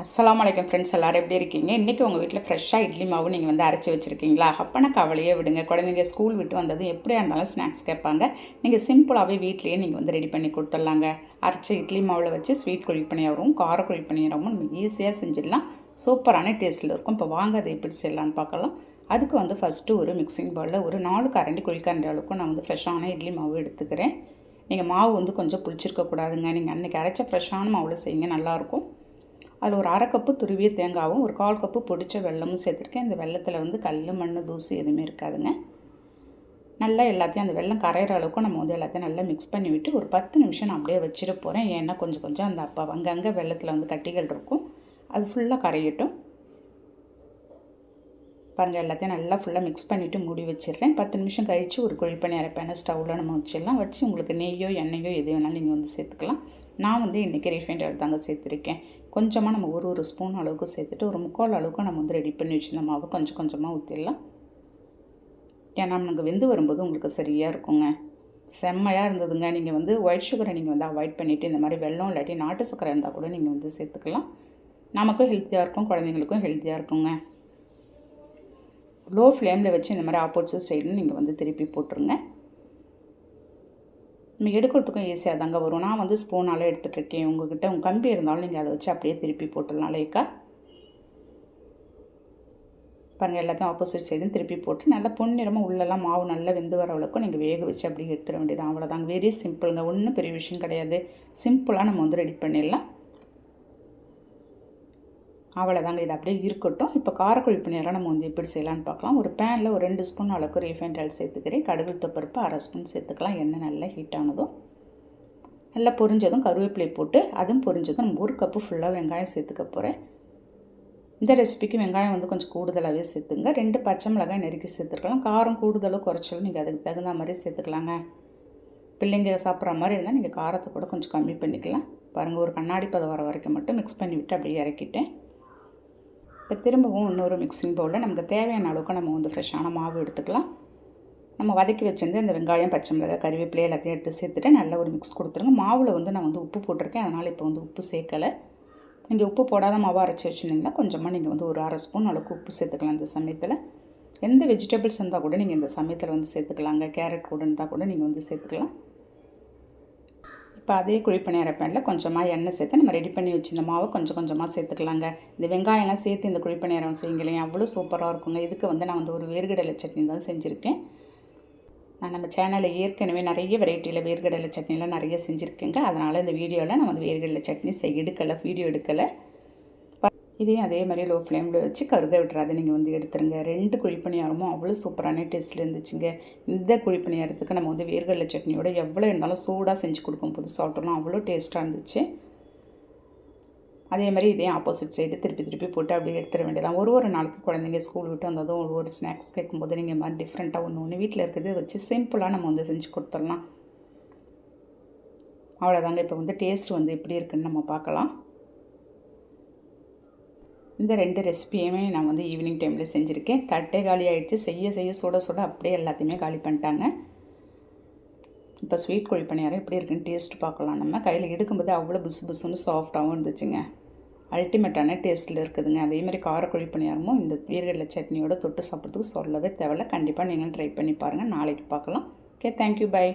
அஸ்லாம் வலைக்கம் ஃப்ரெண்ட்ஸ் எல்லோரும் எப்படி இருக்கீங்க? இன்றைக்கி உங்கள் வீட்டில் ஃப்ரெஷ்ஷாக இட்லி மாவு நீங்கள் வந்து அரைச்சி வச்சுருக்கீங்களா? அப்போனா கவலையே விடுங்க. குழந்தைங்க ஸ்கூல் விட்டு வந்ததும் எப்படியா இருந்தாலும் ஸ்நாக்ஸ் கேட்பாங்க. நீங்கள் சிம்பிளாகவே வீட்லேயே நீங்கள் வந்து ரெடி பண்ணி கொடுத்துட்லாங்க. அரைச்ச இட்லி மாவில் வச்சு ஸ்வீட் குழி குழிப்பணியாகவும் கார குழிப்பணியாகவும் நம்ம ஈஸியாக செஞ்சிடலாம். சூப்பரான டேஸ்ட்டில் இருக்கும். இப்போ வாங்க அதை எப்படி செய்யலான்னு பார்க்கலாம். அதுக்கு வந்து ஃபஸ்ட்டு ஒரு மிக்சிங் பவுலில் ஒரு நாலு கரண்டி குழிக்கரண்டி அளவுக்கு நான் வந்து ஃப்ரெஷ்ஷான இட்லி மாவு எடுத்துக்கிறேன். நீங்கள் மாவு வந்து கொஞ்சம் புளிச்சிருக்கக்கூடாதுங்க நீங்கள் அன்றைக்கி அரைச்ச ஃப்ரெஷ்ஷான மாவில் செய்யுங்க. நல்லாயிருக்கும் அதில் ஒரு அரை கப்பு துருவிய தேங்காவும் ஒரு கால் கப்பு பொடித்த வெள்ளமும் சேர்த்துருக்கேன். இந்த வெள்ளத்தில் வந்து கல் மண் தூசி எதுவுமே இருக்காதுங்க. நல்லா எல்லாத்தையும் அந்த வெள்ளம் கரையிற அளவுக்கு நம்ம வந்து எல்லாத்தையும் நல்லா மிக்ஸ் பண்ணி விட்டு ஒரு பத்து நிமிஷம் நான் அப்படியே வச்சுட்டு போகிறேன் ஏன்னா கொஞ்சம் கொஞ்சம் அந்த அப்பா அங்கங்கே வெள்ளத்தில் வந்து கட்டிகள் இருக்கும். அது ஃபுல்லாக கரையட்டும். பாருங்கள் எல்லாத்தையும் நல்லா ஃபுல்லாக மிக்ஸ் பண்ணிவிட்டு மூடி வச்சிடுறேன். பத்து நிமிஷம் கழித்து ஒரு குழிப்பணி அரைப்பேன ஸ்டவ்வில் நம்ம வச்சிடலாம். வச்சு உங்களுக்கு நெய்யோ எண்ணெயோ எது வேணாலும் நீங்கள் வந்து சேர்த்துக்கலாம். நான் வந்து இன்றைக்கி ரீஃபைண்ட் ஆயில் தாங்க சேர்த்துருக்கேன். கொஞ்சமாக நம்ம ஒரு ஒரு ஸ்பூன் அளவுக்கு சேர்த்துட்டு ஒரு முக்கால் அளவுக்கு நம்ம வந்து ரெடி பண்ணி வச்சுருந்த மாவு கொஞ்சம் கொஞ்சமாக ஊற்றிடலாம் ஏன்னா நமக்கு வெந்து வரும்போது உங்களுக்கு சரியாக இருக்குங்க. செம்மையாக இருந்ததுங்க. நீங்கள் வந்து ஒயிட் சுகரை நீங்கள் வந்து அவாய்ட் பண்ணிவிட்டு இந்த மாதிரி வெள்ளம் இல்லாட்டி நாட்டு சக்கரை இருந்தால் கூட நீங்கள் வந்து சேர்த்துக்கலாம். நமக்கும் ஹெல்த்தியாக இருக்கும் குழந்தைங்களுக்கும் ஹெல்த்தியாக இருக்குங்க. லோ ஃப்ளேமில் வச்சு இந்த மாதிரி ஆப்போசிட் சைடுன்னு நீங்கள் வந்து திருப்பி போட்டுருங்க. நம்ம எடுக்கிறதுக்கும் ஈஸியாக தாங்க வரும். நான் வந்து ஸ்பூனால் எடுத்துகிட்ருக்கேன் உங்கள்கிட்ட உங்கள் கம்பி இருந்தாலும் நீங்கள் அதை வச்சு அப்படியே திருப்பி போட்டுடலாம் லேக்கா பாருங்கள் எல்லாத்தையும் ஆப்போசிட் சைடும் திருப்பி போட்டு நல்லா பொன்னிறமாக உள்ளெல்லாம் மாவு நல்லா வெந்து வர அளவுக்கு நீங்கள் வேக வச்சு அப்படியே எடுத்துட வேண்டியது அவ்வளோதாங்க வெரி சிம்பிளுங்க ஒன்றும் பெரிய விஷயம் கிடையாது. சிம்பிளாக நம்ம வந்து ரெடி பண்ணிடலாம். அவ்வளோதாங்க இது அப்படியே இருக்கட்டும். இப்போ காரக்குழிப்பு நேரம் நம்ம வந்து எப்படி செய்யலான்னு பார்க்கலாம். ஒரு பேனில் ஒரு ரெண்டு ஸ்பூன் அளவுக்கு ரீஃபைண்ட் ஆயில் சேர்த்துக்கிறேன். கடுகு தொப்பருப்பு அரை ஸ்பூன் சேர்த்துக்கலாம். எண்ணெய் நல்லா ஹீட் ஆனதும் நல்லா பொரிஞ்சதும் கருவேப்பிலை போட்டு அதுவும் பொரிஞ்சதும் நம்ம ஒரு கப்பு ஃபுல்லாக வெங்காயம் சேர்த்துக்க போகிறேன் இந்த ரெசிபிக்கு வெங்காயம் வந்து கொஞ்சம் கூடுதலாகவே சேர்த்துங்க. ரெண்டு பச்சை மிளகாய் நெருக்கி சேர்த்துருக்கலாம். காரம் கூடுதலோ குறைச்சலும் நீங்கள் அதுக்கு தகுந்த மாதிரி சேர்த்துக்கலாங்க. பிள்ளைங்க சாப்பிட்ற மாதிரி இருந்தால் நீங்கள் காரத்தை கூட கொஞ்சம் கம்மி பண்ணிக்கலாம். பாருங்கள் ஒரு கண்ணாடி பதம் வர வரைக்கும் மட்டும் மிக்ஸ் பண்ணி விட்டு அப்படியே இறக்கிட்டேன். இப்போ திரும்பவும் இன்னொரு மிக்சிங் பவுலில் நமக்கு தேவையான அளவுக்கு நம்ம வந்து ஃப்ரெஷ்ஷான மாவு எடுத்துக்கலாம். நம்ம வதக்கி வச்சிருந்து இந்த வெங்காயம் பச்சை மிளகாய் கருவேப்பிலை எல்லாத்தையும் எடுத்து சேர்த்துட்டு நல்ல ஒரு மிக்ஸ் கொடுத்துருங்க. மாவில் வந்து நான் வந்து உப்பு போட்டிருக்கேன். அதனால் இப்போ வந்து உப்பு சேர்க்கலை. நீங்கள் உப்பு போடாத மாவு அரைச்சி வச்சுருந்தீங்கன்னா கொஞ்சமாக நீங்கள் வந்து ஒரு அரை ஸ்பூன் அளவுக்கு உப்பு சேர்த்துக்கலாம் இந்த சமயத்தில். எந்த வெஜிடபிள்ஸ் இருந்தால் கூட நீங்கள் இந்த சமயத்தில் வந்து சேர்த்துக்கலாங்க. கேரட் கூட இருந்தால் கூட நீங்கள் வந்து சேர்த்துக்கலாம். இப்போ அதே குழிப்பணி பேனில் கொஞ்சமாக எண்ணெய் சேர்த்து நம்ம ரெடி பண்ணி வச்சுருந்த மாவை கொஞ்சம் கொஞ்சமாக சேர்த்துக்கலாங்க. இந்த வெங்காயம்லாம் சேர்த்து இந்த குழிப்பணியாரம் செய்யுங்களேன். அவ்வளோ சூப்பராக இருக்குங்க. இதுக்கு வந்து நான் வந்து ஒரு வேர்கடலை சட்னி தான் செஞ்சுருக்கேன். நான் நம்ம சேனலில் ஏற்கனவே நிறைய வெரைட்டியில் வேர்கடலை சட்னிலாம் நிறைய செஞ்சுருக்கேங்க. அதனால் இந்த வீடியோவில் நான் வந்து வேர்கடலை சட்னி செய் எடுக்கலை வீடியோ எடுக்கலை. இதையும் அதே மாதிரி லோ ஃப்ளேமில் வச்சு கருக விட்டுறாது. நீங்கள் வந்து எடுத்துருங்க. ரெண்டு குழிப்பணியாரமும் அவ்வளோ சூப்பரான டேஸ்ட்டில் இருந்துச்சுங்க. இந்த குழிப்பணியாரத்துக்கு நம்ம வந்து வேர்கடலை சட்னியோட எவ்வளோ இருந்தாலும் சூடாக செஞ்சு கொடுப்போம். புது சாப்பிட்டோம்னா அவ்வளோ டேஸ்ட்டாக இருந்துச்சு. அதே மாதிரி இதே ஆப்போசிட் சைடு திருப்பி திருப்பி போட்டு அப்படியே எடுத்துட வேண்டியதான் ஒரு ஒரு நாளுக்கு குழந்தைங்க ஸ்கூல் விட்டு வந்ததும் ஒரு ஒரு ஸ்நாக்ஸ் கேட்கும்போது நீங்கள் மாதிரி டிஃப்ரெண்ட்டாக ஒன்று ஒன்று வீட்டில் இருக்கிறது வச்சு சிம்பிளாக நம்ம வந்து செஞ்சு கொடுத்துடலாம். அவ்வளோதாங்க இப்போ வந்து டேஸ்ட் வந்து எப்படி இருக்குன்னு நம்ம பார்க்கலாம். இந்த ரெண்டு ரெசிபியுமே நான் வந்து ஈவினிங் டைமில் செஞ்சுருக்கேன். தட்டே காலி ஆகிடுச்சு செய்ய செய்ய சுட சுட அப்படியே எல்லாத்தையுமே காலி பண்ணிட்டாங்க. இப்போ ஸ்வீட் கோழி பணியாரம் எப்படி இருக்குன்னு டேஸ்ட் பார்க்கலாம் நம்ம. கையில் எடுக்கும்போது அவ்வளோ புசு புசுன்னு சாஃப்டாகவும் இருந்துச்சுங்க. அல்டிமேட்டான டேஸ்ட்டில் இருக்குதுங்க. அதேமாதிரி காரக்கொழி பணியாரமும் இந்த வீரகடலை சட்னியோட தொட்டு சாப்பிட்றதுக்கு சொல்லவே தேவையில்ல. கண்டிப்பாக நீங்களும் ட்ரை பண்ணி பாருங்கள் நாளைக்கு பார்க்கலாம். Okay thank you bye